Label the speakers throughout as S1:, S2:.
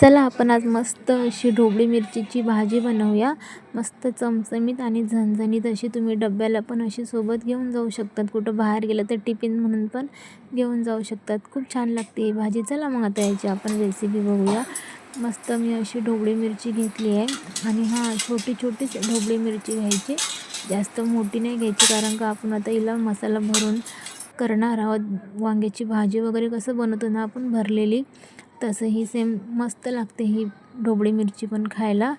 S1: चला आपण आज मस्त अशी ढोबळी मिरचीची भाजी बनवूया. मस्त चमचमीत आणि झणझणीत अशी तुम्ही डब्याला पण अशी सोबत घेऊन जाऊ शकतात. कुठं बाहेर गेलं तर टिफिन म्हणून पण घेऊन जाऊ शकतात. खूप छान लागते ही भाजी. चला मग आता याची आपण रेसिपी बघूया. मस्त मी अशी ढोबळी मिरची घेतली आहे. आणि हां छोटी छोटीच ढोबळी मिरची घ्यायची. जास्त मोठी नाही घ्यायची कारण का आपण आता हिला मसाला भरून करणार आहोत. वांग्याची भाजी वगैरे कसं बनवतो ना आपण भरलेली. तसंही सेम मस्त लागते ही ढोबळी मिरची पण खायला.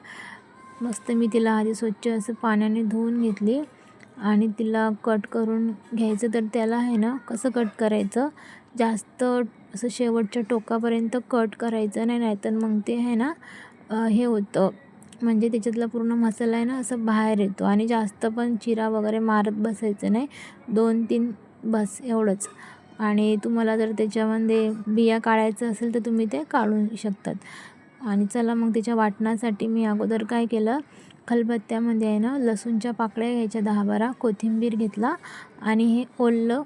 S1: मस्त मी तिला आधी स्वच्छ असं पाण्याने धुवून घेतली आणि तिला कट करून घ्यायचं तर त्याला आहे ना कसं कट करायचं? जास्त असं शेवटच्या टोकापर्यंत कट करायचं नाही नाहीतर मग ते आहे ना हे होतं. म्हणजे त्याच्यातला पूर्ण मसाला आहे ना असं बाहेर येतो आणि जास्त पण चिरा वगैरे मारत बसायचं नाही. दोन तीन बस एवढंच. आणि तुम्हाला जर त्याच्यामध्ये बिया काढायचं असेल तर तुम्ही ते काढू शकतात. आणि चला मग त्याच्या वाटणासाठी मी अगोदर काय केलं? खलबत्त्यामध्ये आहे ना लसूणच्या पाकळ्या घ्यायच्या दहा बारा कोथिंबीर घेतला आणि हे ओलं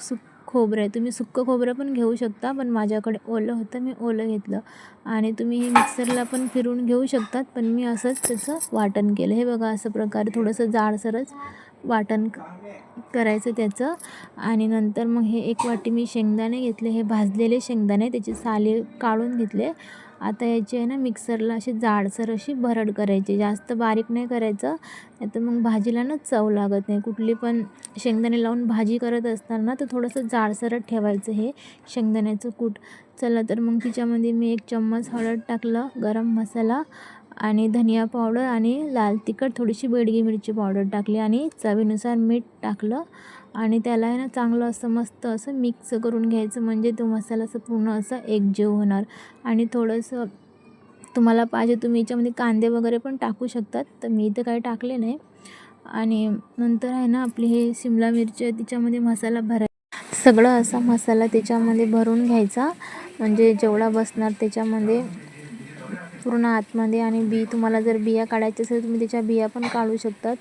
S1: सुक खोबरं आहे. तुम्ही सुक्कं खोबरं पण घेऊ शकता पण माझ्याकडे ओलं होतं मी ओलं घेतलं. आणि तुम्ही हे मिक्सरला पण फिरून घेऊ शकतात पण मी असंच त्याचं वाटण केलं. हे बघा असं प्रकारे थोडंसं जाडसरच वाटण करायचं त्याचं. आणि नंतर मग हे एक वाटी मी शेंगदाणे घेतले. हे भाजलेले शेंगदाणे त्याचे साले काढून घेतले. आता याची आहे ना मिक्सरला अशी जाडसर अशी भरड करायची. जास्त बारीक नाही करायचं. नाही तर मग भाजीला ना चव लागत नाही. कुठली पण शेंगदाणे लावून भाजी करत असताना तर थोडंसं जाडसरच ठेवायचं हे शेंगदाण्याचं कूट. चला तर मग तिच्यामध्ये मी एक चम्मच हळद टाकलं गरम मसाला. आणि धनिया पावडर आणि लाल तिखट थोडीशी बेडगी मिरची पावडर टाकली आणि चवीनुसार मीठ टाकलं. आणि त्याला आहे ना चांगलं असं मस्त असं मिक्स करून घ्यायचं. म्हणजे तो मसाला असं पूर्ण असं एकजीव होणार. आणि थोडंसं तुम्हाला पाहिजे तुम्ही याच्यामध्ये कांदे वगैरे पण टाकू शकतात. तर मी इथं काही टाकले नाही. आणि नंतर आहे ना आपली हे शिमला मिरची तिच्यामध्ये मसाला भराय सगळं असा मसाला त्याच्यामध्ये भरून घ्यायचा. म्हणजे जेवढा बसणार त्याच्यामध्ये पूर्ण आतमध्ये आणि बी तुम्हाला जर बिया काढायच्या असेल तुम्ही त्याच्या बिया पण काढू शकतात.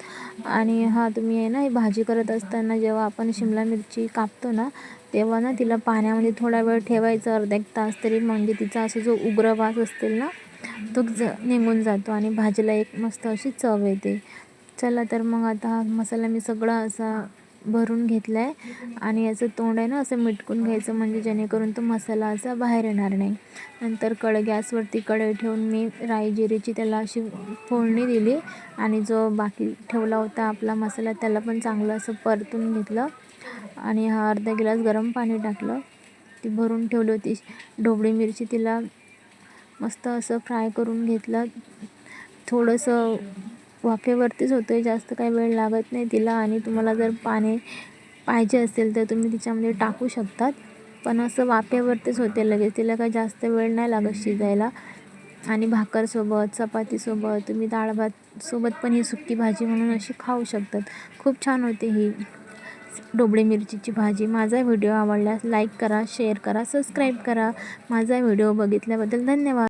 S1: आणि हा तुम्ही आहे ना हे भाजी करत असताना जेव्हा आपण शिमला मिरची कापतो ना तेव्हा ना तिला पाण्यामध्ये थोडा वेळ ठेवायचं अर्धा एक तास तरी म्हणजे तिचा असं जो उग्र वास असतील ना तो ज निघून जातो आणि भाजीला एक मस्त अशी चव येते. चला तर मग आता हा मसाला मी सगळा असा भरून घेतला आहे आणि याचं तोंड आहे ना असं मिटकून घ्यायचं म्हणजे जेणेकरून तो मसाला असा बाहेर येणार नाही. नंतर कड गॅसवरती कढई ठेवून मी राई जिरीची त्याला अशी फोडणी दिली. आणि जो बाकी ठेवला होता आपला मसाला त्याला पण चांगलं असं परतून घेतलं. आणि हा अर्धा गिलास गरम पाणी टाकलं. ती भरून ठेवली होती. ढोबळी मिरची तिला मस्त असं फ्राय करून घेतलं. थोडंसं वाफेवरतीच होतं आहे जास्त काही वेळ लागत नाही तिला आणि तुम्हाला जर पाणी पाहिजे असेल तर तुम्ही तिच्यामध्ये टाकू शकतात. पण असं वाफेवरतीच होते लगेच तिला काही जास्त वेळ नाही लागत शिजायला. आणि भाकरसोबत चपातीसोबत तुम्ही डाळ भातसोबत पण ही सुकी भाजी म्हणून अशी खाऊ शकतात. खूप छान होते ही डोबळी मिरचीची भाजी. माझा व्हिडिओ आवडल्यास लाईक करा शेअर करा सबस्क्राईब करा. माझा व्हिडिओ बघितल्याबद्दल धन्यवाद.